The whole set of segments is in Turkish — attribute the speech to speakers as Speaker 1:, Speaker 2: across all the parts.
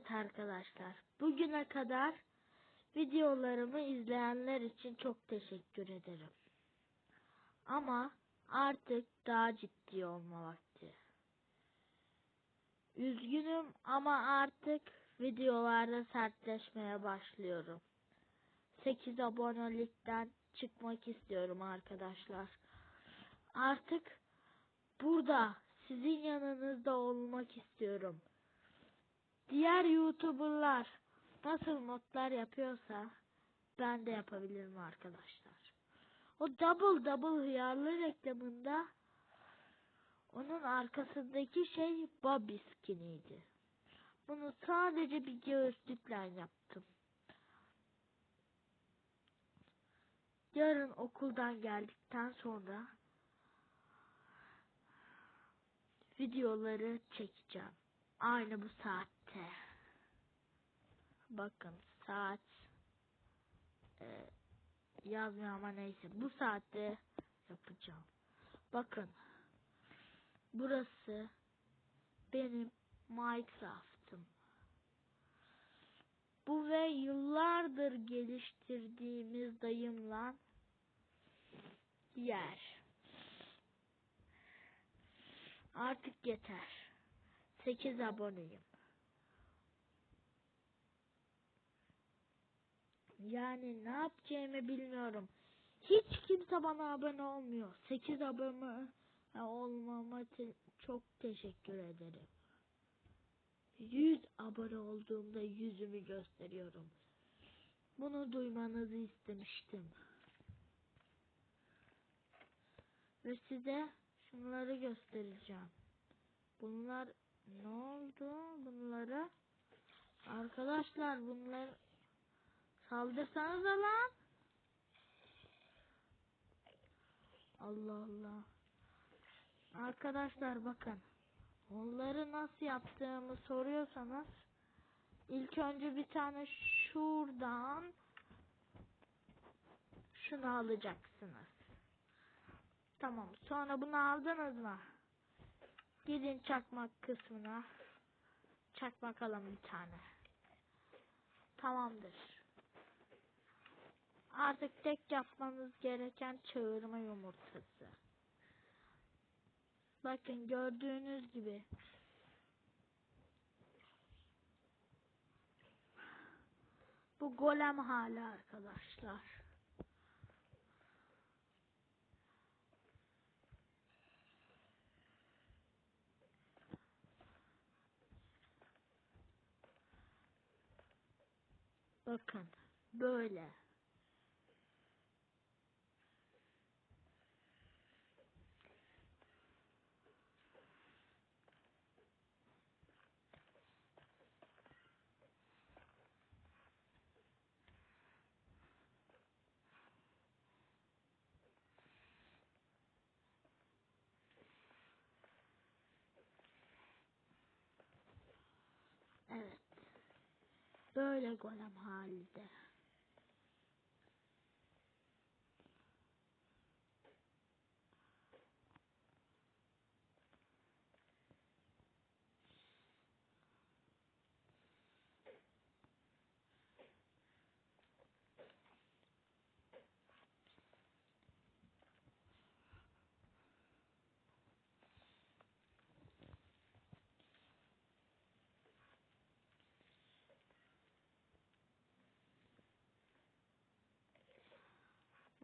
Speaker 1: Evet arkadaşlar. Bugüne kadar videolarımı izleyenler için çok teşekkür ederim. Ama artık daha ciddi olma vakti. Üzgünüm ama artık videolarda sertleşmeye başlıyorum. 8 abonelikten çıkmak istiyorum arkadaşlar. Artık burada sizin yanınızda olmak istiyorum. Diğer YouTuber'lar nasıl modlar yapıyorsa ben de yapabilirim arkadaşlar. O double double hıyarlı reklamında onun arkasındaki şey Bobby skiniydi. Bunu sadece bir göğüslükle yaptım. Yarın okuldan geldikten sonra videoları çekeceğim. Aynı bu saatte. Bakın saat e, yazmıyor ama neyse. Bu saatte yapacağım. Bakın. Burası benim Minecraft'ım. Bu ve yıllardır geliştirdiğimiz dayımla yer. Artık yeter. 8 aboneyim. Yani ne yapacağımı bilmiyorum. Hiç kimse bana abone olmuyor. 8 abone olmama için çok teşekkür ederim. 100 abone olduğumda yüzümü gösteriyorum. Bunu duymanızı istemiştim. Ve size şunları göstereceğim. Bunlar ne oldu bunlara? Arkadaşlar bunlar saldırsanız lan. Allah Allah. Arkadaşlar bakın. Onları nasıl yaptığımı soruyorsanız ilk önce bir tane şuradan şunu alacaksınız. Tamam. Sonra bunu aldınız mı? Gidin çakmak kısmına. Çakmak alın bir tane. Tamamdır. Artık tek yapmanız gereken çağırma yumurtası. Bakın gördüğünüz gibi. Bu golem hali arkadaşlar. Bakın böyle. Evet. Böyle golem halde.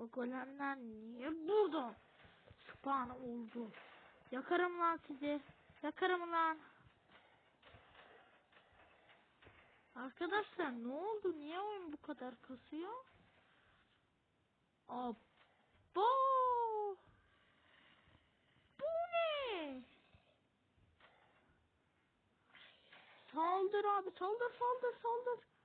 Speaker 1: Bu golemler niye burada? Spawn oldu. Yakarım lan sizi. Yakarım lan. Arkadaşlar ne oldu? Niye oyun bu kadar kasıyor? Abo! Bu ne? Saldır abi saldır saldır saldır.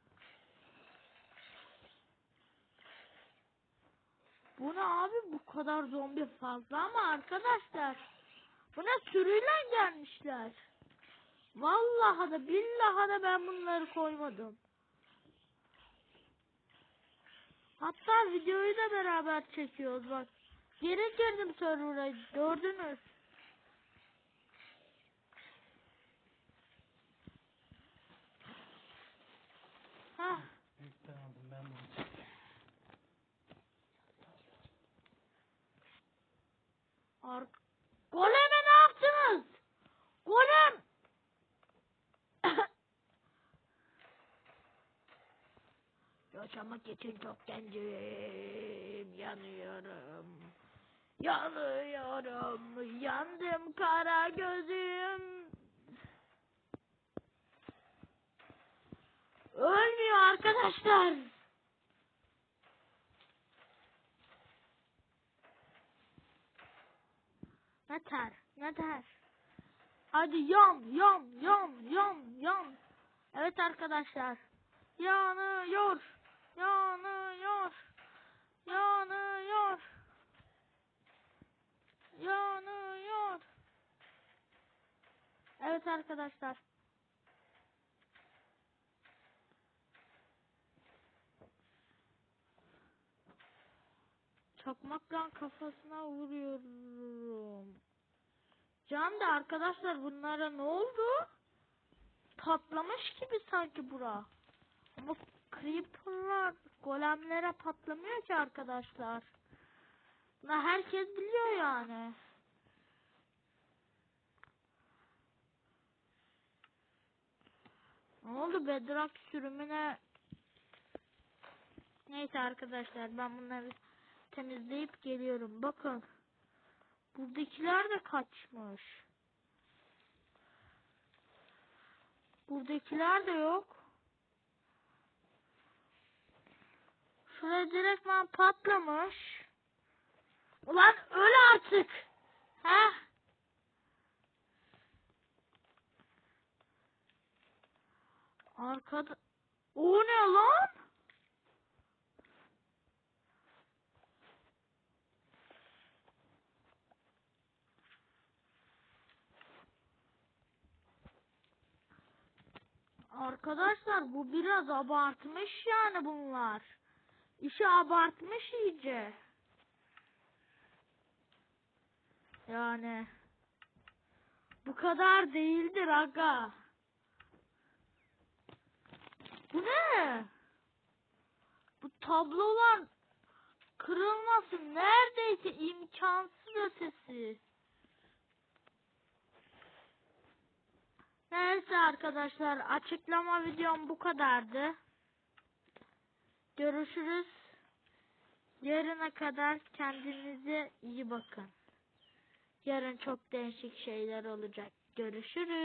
Speaker 1: Bu ne abi bu kadar zombi fazla ama arkadaşlar. Buna sürüyle gelmişler. Vallahi da billahi da ben bunları koymadım. Hatta videoyu da beraber çekiyoruz bak. Geri girdim server'a gördünüz. Yaşamak için çok gencim. Yanıyorum. Yanıyorum. Yandım kara gözüm. Ölmüyor arkadaşlar. Yeter, yeter. Hadi yan, yan, yan, yan, yan. Evet arkadaşlar. Yanıyor, yanıyor, yanıyor, yanıyor. Evet arkadaşlar. Çakmakla kafasına vuruyorum. Can da arkadaşlar bunlara ne oldu? Patlamış gibi sanki bura. Ama creeper'lar golemlere patlamıyor ki arkadaşlar. Bunu herkes biliyor yani. Ne oldu bedrock sürümüne? Neyse arkadaşlar ben bunları temizleyip geliyorum. Bakın. Buradakiler de kaçmış. Buradakiler de yok. Şuraya direktman patlamış. Ulan öl artık. Ha? Arkada... O ne lan? Arkadaşlar bu biraz abartmış yani bunlar. İşi abartmış iyice. Yani bu kadar değildir aga. Bu ne? Bu tablolar kırılması neredeyse imkansız ötesi. Neyse arkadaşlar açıklama videom bu kadardı. Görüşürüz. Yarına kadar kendinize iyi bakın. Yarın çok değişik şeyler olacak. Görüşürüz.